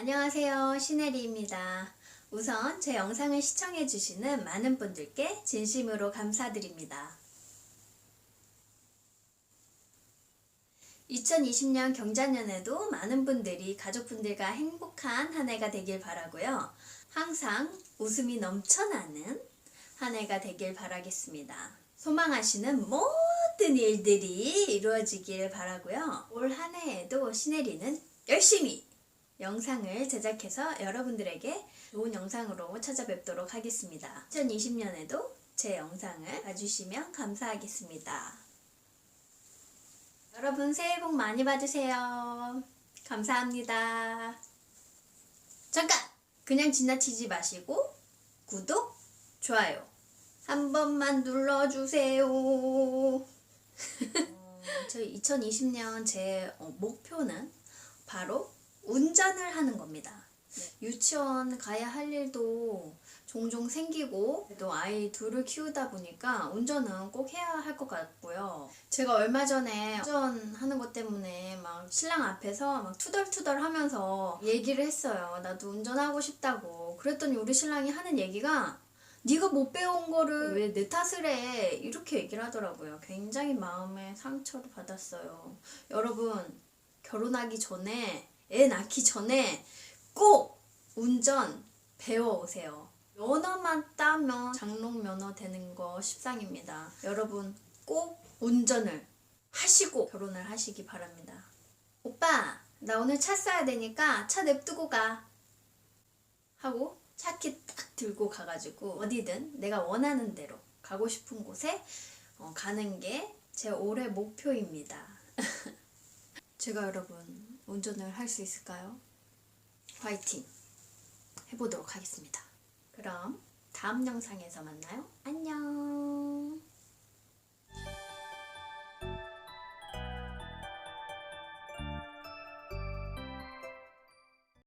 안녕하세요. 신혜리입니다. 우선 제 영상을 시청해주시는 많은 분들께 진심으로 감사드립니다. 2020년 경자년에도 많은 분들이 가족분들과 행복한 한 해가 되길 바라고요. 항상 웃음이 넘쳐나는 한 해가 되길 바라겠습니다. 소망하시는 모든 일들이 이루어지길 바라고요. 올 한 해에도 신혜리는 열심히 영상을 제작해서 여러분들에게 좋은 영상으로 찾아뵙도록 하겠습니다. 2020년에도 제 영상을 봐주시면 감사하겠습니다. 여러분 새해 복 많이 받으세요. 감사합니다. 잠깐! 그냥 지나치지 마시고 구독, 좋아요 한 번만 눌러주세요. 어, 저희 2020년 제 어, 목표는 바로 운전을 하는 겁니다. 네, 유치원 가야 할 일도 종종 생기고 또 아이 둘을 키우다 보니까 운전은 꼭 해야 할 것 같고요. 제가 얼마 전에 운전하는 것 때문에 막 신랑 앞에서 막 투덜투덜 하면서 얘기를 했어요. 나도 운전하고 싶다고. 그랬더니 우리 신랑이 하는 얘기가 네가 못 배운 거를 왜 내 탓을 해? 이렇게 얘기를 하더라고요. 굉장히 마음에 상처를 받았어요. 여러분 결혼하기 전에 애 낳기 전에 꼭 운전 배워오세요. 면허만 따면 장롱 면허 되는 거 십상입니다. 여러분 꼭 운전을 하시고 결혼을 하시기 바랍니다. 오빠 나 오늘 차 써야 되니까 차 냅두고 가. 하고 차키 딱 들고 가가지고 어디든 내가 원하는 대로 가고 싶은 곳에 어, 가는 게 제 올해 목표입니다. 제가 여러분 운전을 할 수 있을까요? 화이팅 해보도록 하겠습니다. 그럼 다음 영상에서 만나요. 안녕.